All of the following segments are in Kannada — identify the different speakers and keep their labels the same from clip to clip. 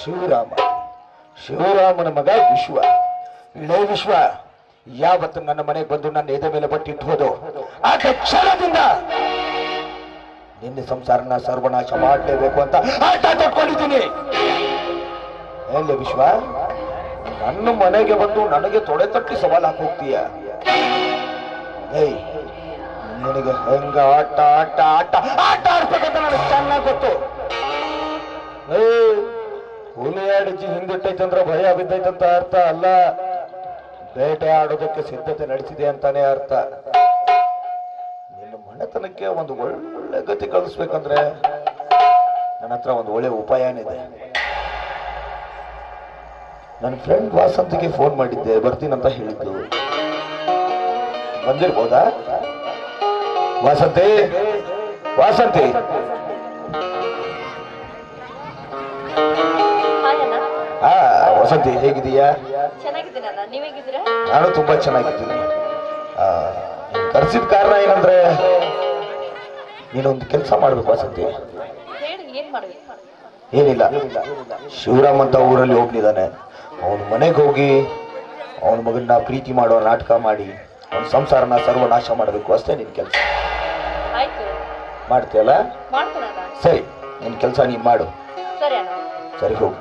Speaker 1: ಶಿವರಾಮ. ಶಿವರಾಮನ ಮಗ ವಿಶ್ವ. ಲೇ ವಿಶ್ವ, ಯಾವತ್ತು ನನ್ನ ಮನೆಗೆ ಬಂದು ನನ್ನ ಎದೆ ಮೇಲೆ ಬಟ್ಟಿಟ್ಟು ಹೋದು? ಆ ಕ್ಷಣದಿಂದ ನಿನ್ನ ಸಂಸಾರನ ಸರ್ವನಾಶ ಮಾಡಲೇಬೇಕು ಅಂತ ಆಟ ತಕ್ಕೊಂಡಿದ್ದೀನಿ ಏನ್ಲೇ ವಿಶ್ವ, ನನ್ನ ಮನೆಗೆ ಬಂದು ನನಗೆ ತೊಡೆ ತಟ್ಟಿ ಸವಾಲು ಹಾಕಿ ಹೋಗ್ತೀಯ? ಏಯ್ ನಿನಗೆ ಹೆಂಗ ಆಟ ಆಟ ಆಟ ಆಟ ಆಡ್ಬೇಕಂತ ನನಗೆ ಚೆನ್ನಾಗಿ ಗೊತ್ತು. ಏ ಹುಲಿ ಆಡಿಜಿ ಹಿಂದಿಟ್ಟೈತಂದ್ರ ಭಯ ಬಿದ್ದೈತಂತ ಅರ್ಥ ಅಲ್ಲ. ಬೇಟೆ ಆಡೋದಕ್ಕೆ ಸಿದ್ಧತೆ ನಡೆಸಿದೆ ಅಂತಾನೆ ಅರ್ಥ. ನಿನ್ನ ಮನೆತನಕ್ಕೆ ಒಂದು ಒಳ್ಳೆ ಗತಿ ಕಳಿಸ್ಬೇಕಂದ್ರೆ ನನ್ನ ಹತ್ರ ಒಂದು ಒಳ್ಳೆ ಉಪಾಯನಿದೆ. ನನ್ನ ಫ್ರೆಂಡ್ ವಾಸಂತಿಗೆ ಫೋನ್ ಮಾಡಿದ್ದೆ, ಬರ್ತೀನಂತ ಹೇಳಿದ್ದು. ಬಂದಿರ್ಬೋದಾ? ವಾಸಂತಿ? ವಾಸಂತಿ? ಹಾ ವಸಂತಿ ಹೇಗಿದೀಯಾ ನಾನು ತುಂಬಾ ಚೆನ್ನಾಗಿದ್ದೀನಿ. ಕರೆಸಿದ ಕಾರಣ ಏನಂದ್ರೆ ನೀನೊಂದು ಕೆಲಸ ಮಾಡ್ಬೇಕು ವಸಂತಿ. ಏನಿಲ್ಲ. ಶಿವರಾಮ್ ಅಂತ ಊರಲ್ಲಿ ಹೋಗ್ಲಿದ್ದಾನೆ ಅವನ ಮನೆಗೆ ಹೋಗಿ ಅವನ ಮಗನ್ನ ಪ್ರೀತಿ ಮಾಡೋ ನಾಟಕ ಮಾಡಿ ಅವನ ಸಂಸಾರನ ಸರ್ವನಾಶ ಮಾಡಬೇಕು. ಅಷ್ಟೇ ನಿನ್ ಕೆಲಸ. ಮಾಡ್ತೀಯಲ್ಲ? ಸರಿ ನಿನ್ ಕೆಲಸ ನೀನ್ ಮಾಡು.
Speaker 2: ಸರಿ
Speaker 1: ಹೋಗು.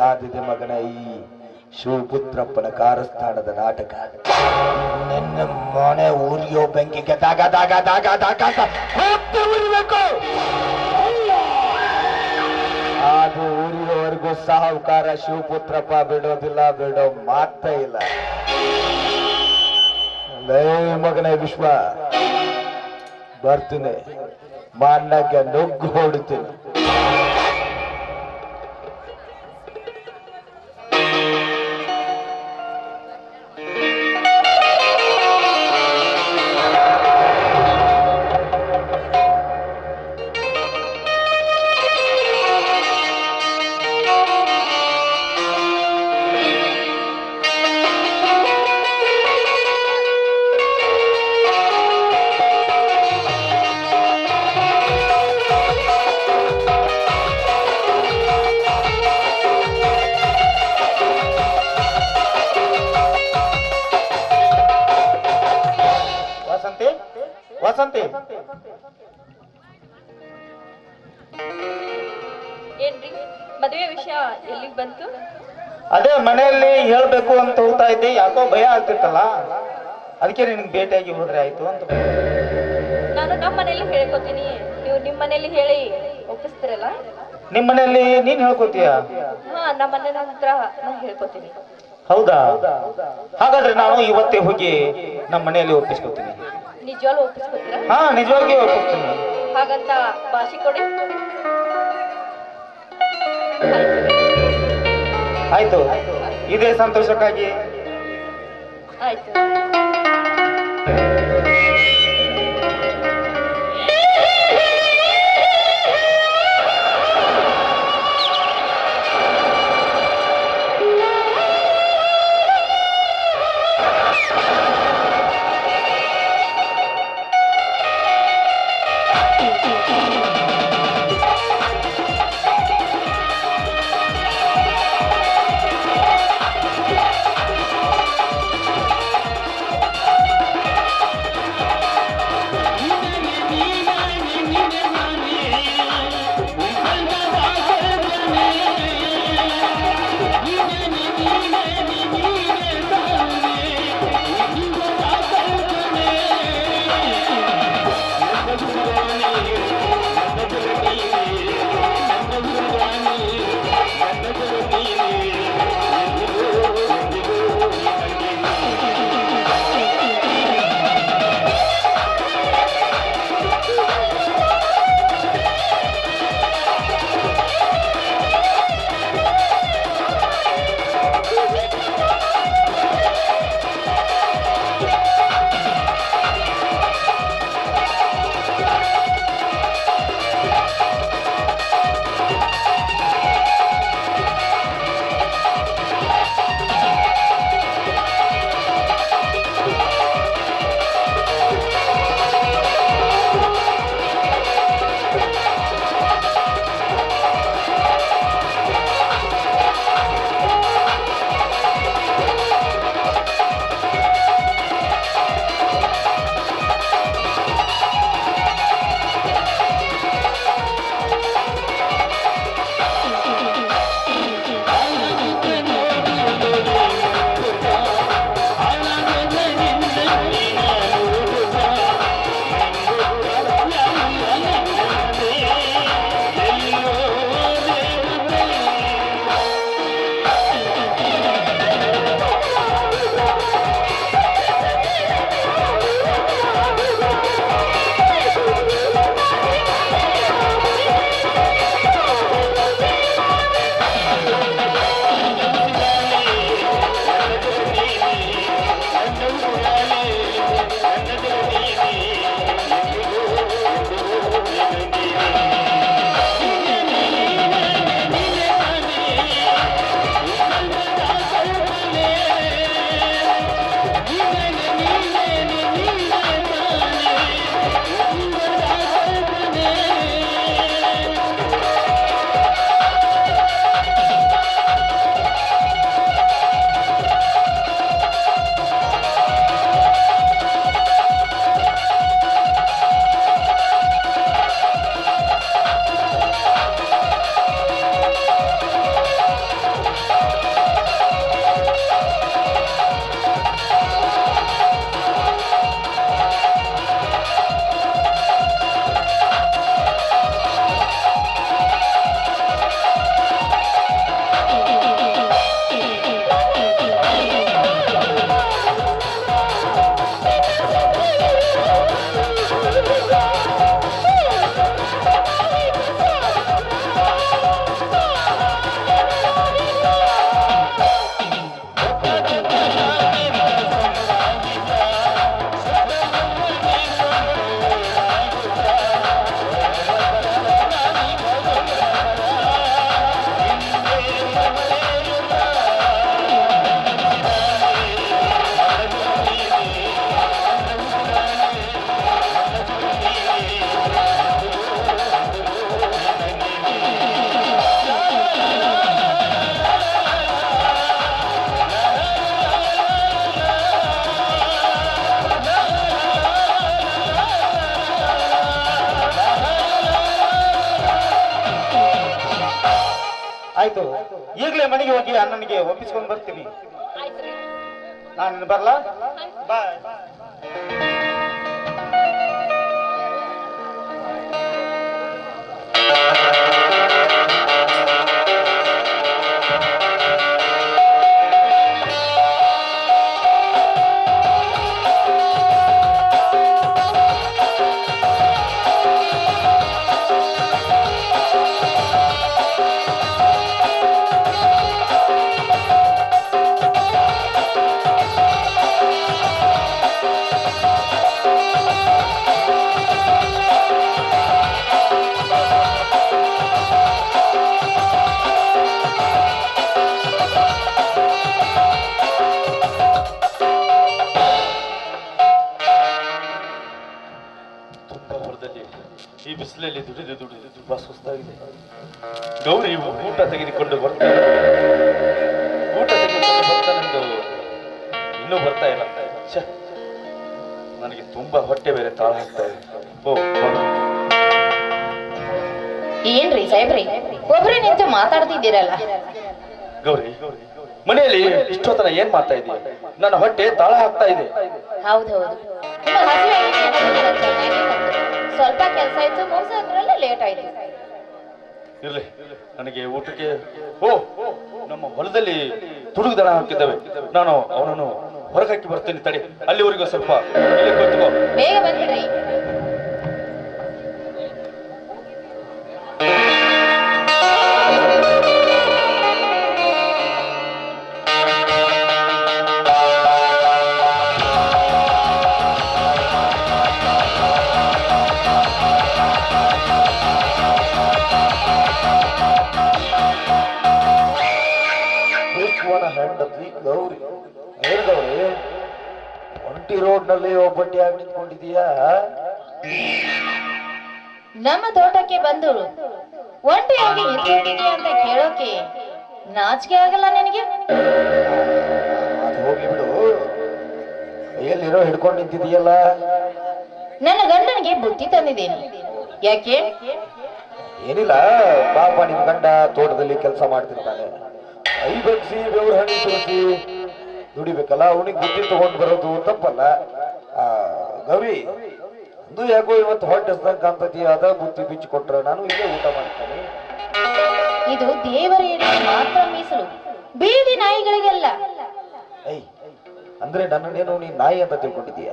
Speaker 1: ಕಾದಿದೆ ಮಗನ ಈ ಶಿವಪುತ್ರಪ್ಪನ ಕಾರಸ್ಥಾನದ ನಾಟಕ. ನನ್ನ ಮನೆ ಊರಿಯೋ ಬೆಂಕಿಗೆ ದಾಗ ದಾಗ ದಾಗ ದಾಗ ಉರಿಬೇಕು ಅದು ಊರಿನವರೆಗೂ ಸಾಹುಕಾರ ಶಿವಪುತ್ರಪ್ಪ ಬಿಡೋದಿಲ್ಲ, ಬಿಡೋ ಮಾತೇ ಇಲ್ಲ. ಮಗನೇ ವಿಶ್ವ, ಬರ್ತೀನಿ. ಮಾನ್ನಕ್ಕೆ ನುಗ್ಗು ಹೊಡಿತೀನಿ.
Speaker 2: ಏನ್ರಿ? ಮದುವೆ ವಿಷಯ ಎಲ್ಲಿಗೆ ಬಂತು?
Speaker 3: ಅದೇ ಮನೆಯಲ್ಲಿ ಹೇಳ್ಬೇಕು ಅಂತ ಹೋಗ್ತಾ ಇದ್ದೆ. ಯಾಕೋ ಭಯ ಆಗ್ತಿತ್ತಲ್ಲ? ಅದಕ್ಕೆ ನಿನ್ಗೆ ಭೇಟಿಯಾಗಿ ಹೋದ್ರೆ ಆಯ್ತು ಅಂತ.
Speaker 2: ನಾನು ನಮ್ಮ ಮನೆಯಲ್ಲಿ ಹೇಳ್ಕೊತೀನಿ. ನೀವು ನಿಮ್ಮ ಮನೆಯಲ್ಲಿ ಹೇಳಿ ಒಪ್ಪಿಸ್ತೀರಲ್ಲ?
Speaker 3: ನಿಮ್ಮ ಮನೆಯಲ್ಲಿ ನೀನ್ ಹೇಳ್ಕೊತೀಯ?
Speaker 2: ಹಾ ನಮ್ಮ ಮನೆ ನಂತರ ನಾನು ಹೇಳ್ಕೊತೀನಿ.
Speaker 3: ಹೌದಾ? ಹಾಗಾದ್ರೆ ನಾನು ಇವತ್ತೇ ಹೋಗಿ ನಮ್ಮ ಮನೆಯಲ್ಲಿ ಒಪ್ಪಿಸ್ಕೊತೀನಿ.
Speaker 2: ನಿಜವಾಗ್ಲೂ ಒಪ್ಪಿಸ್ಕೊತೀರಾ?
Speaker 3: ಹಾ ನಿಜವಾಗಿ ಒಪ್ಪಿಸ್ತೀನಿ
Speaker 2: ಹಾಗಂತ ಭಾಷೆ ಕೊಡಿ. ಆಯ್ತು.
Speaker 3: ಇದೇ ಸಂತೋಷಕ್ಕಾಗಿ
Speaker 2: ಆಯ್ತು
Speaker 3: ಹೋಗಿ ಅಣ್ಣನಿಗೆ ಒಪ್ಪಿಸ್ಕೊಂಡು ಬರ್ತೀನಿ ನಾನು ಬರ್ಲಾ? ಬಾಯ್
Speaker 4: ಹೊರದಲ್ಲಿ ಈ ಬಿಸಿಲಲ್ಲಿ ದುಡಿದು ದುಡಿದು ತುಂಬಾ ಸುಸ್ತಾಗಿದೆ. ಗೌರಿ ಊಟ ತೆಗೆದುಕೊಂಡು ಬರ್ತಾ ಊಟ ತೆಗೆದುಕೊಂಡು ಬರ್ತಾನೆಂದು ಇನ್ನೂ ಬರ್ತಾ ಇಲ್ಲ. ನನಗೆ ತುಂಬಾ ಹೊಟ್ಟೆ ಬೇರೆ ತಾಳ ಹಾಕ್ತಾ ಇದೆ.
Speaker 5: ಏನ್ರಿ ಸಾಹೇಬ್ರಿ ಒಬ್ಬರೇ ನಿಂತು ಮಾತಾಡ್ತಿದ್ದೀರಲ್ಲ?
Speaker 4: ಗೌರಿ ಮನೆಯಲ್ಲಿ ಇಷ್ಟೊತ್ತನ ಏನ್ ಮಾಡ್ತಾ ಇದೀಯ? ನನ್ನ ಹೊಟ್ಟೆ ತಾಳ ಹಾಕ್ತಾ ಇದೆ.
Speaker 5: ಹೌದೌದು. ಸ್ವಲ್ಪ ಕೆಲಸ ಇತ್ತು ಮುಗಿಸೋದ್ರಲ್ಲೇ ಲೇಟ್ ಆಯ್ತು.
Speaker 4: ಇರ್ಲಿ ನನಗೆ ಊಟಕ್ಕೆ ಓ ನಮ್ಮ ಹೊಲದಲ್ಲಿ ತುಡುಗು ಹಾಕಿದ್ದಾವೆ. ನಾನು ಅವನನ್ನು ಹೊರಗಾಕಿ ಬರ್ತೇನೆ ತಡಿ. ಅಲ್ಲಿವರೆಗೂ ಸ್ವಲ್ಪ
Speaker 5: ಬೇಗ ಬಂದ್ಬಿಡ್ರಿ.
Speaker 1: ವಿಶ್ವನ ಗೌರಿ. ಗೌರಿ ಒಂಟಿ ರೋಡ್ ಒಂಟಿ ರೋಡ್ನಲ್ಲಿ ಒಬ್ಬಟ್ಟಿಯಾಗಿ ನಿಂತ್ಕೊಂಡಿದೀಯಾ?
Speaker 5: ನಮ್ಮ ತೋಟಕ್ಕೆ ಬಂದು ಒಂಟಿಯಾಗಿ ನಿಂತ್ಕೊಂಡಿದೀಯಾ ಅಂತ ಕೇಳೋಕೆ ನಾಚಿಕೆ ಆಗಲ್ಲ ನಿನಗೆ?
Speaker 1: ಅದು ಹೋಗ್ಲಿ ಬಿಡು. ಕೈಯಲ್ಲಿರೋ ಹಿಡ್ಕೊಂಡು ನಿಂತಿದೀಯಲ್ಲ?
Speaker 5: ನನ್ನ ಗಂಡನಿಗೆ ಬುದ್ಧಿ ತಂದಿದ್ದೀನಿ. ಯಾಕೆ?
Speaker 1: ಏನಿಲ್ಲ ಪಾಪ ನಿಮ್ ಗಂಡ ತೋಟದಲ್ಲಿ ಕೆಲಸ ಮಾಡ್ತಿರ್ತಾನೆ. ಐ ಬಗ್ಸಿ ಬೆವ್ರ ಹಣ್ಣು ತೋರಿಸಿ ದುಡಿಬೇಕಲ್ಲ ಅವನಿಗೆ ಬುದ್ಧಿ ತಗೊಂಡ್ ಬರೋದು ತಪ್ಪಲ್ಲ. ಆ, ಗೌರಿ ಅದು ಯಾಕೋ ಇವತ್ತು ಹೊಟ್ಟೆ ಹಸ್ದಂಗ್ ಕಾಣ್ತತಿ ಅದ ಬುದ್ಧಿ ಬಿಚ್ಚಿ ಕೊಟ್ರ ನಾನು ಇಲ್ಲೇ ಊಟ ಮಾಡ್ತೇನೆ.
Speaker 5: ಇದು ದೇವರೇ ಮಾತ್ರ ಮೀಸಲು ಬೀದಿ ನಾಯಿಗಳಿಗೆಲ್ಲ.
Speaker 1: ಐ ಅಂದ್ರೆ ನನ್ನನ್ನೇನು ನೀನ್ ನಾಯಿ ಅಂತ ತಿಳ್ಕೊಂಡಿದೀಯ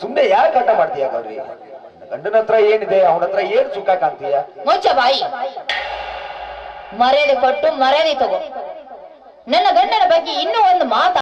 Speaker 1: ಸುಮ್ನೆ ಯಾಕೆ ಆಟ ಮಾಡ್ತೀಯ ಗೌರಿ? ಗಂಡನ ಹತ್ರ ಏನಿದೆ ಅವನ ಹತ್ರ ಏನ್ ಸುಖ ಕಾಣ್ತೀಯ?
Speaker 5: ಮುಚ್ಚ ಬಾಯಿ. ಮರ್ಯಾದೆ ಕೊಟ್ಟು ಮರ್ಯಾದೆ ತಗೋ. ನನ್ನ ಗಂಡನ ಬಗ್ಗೆ ಇನ್ನೂ ಒಂದು ಮಾತು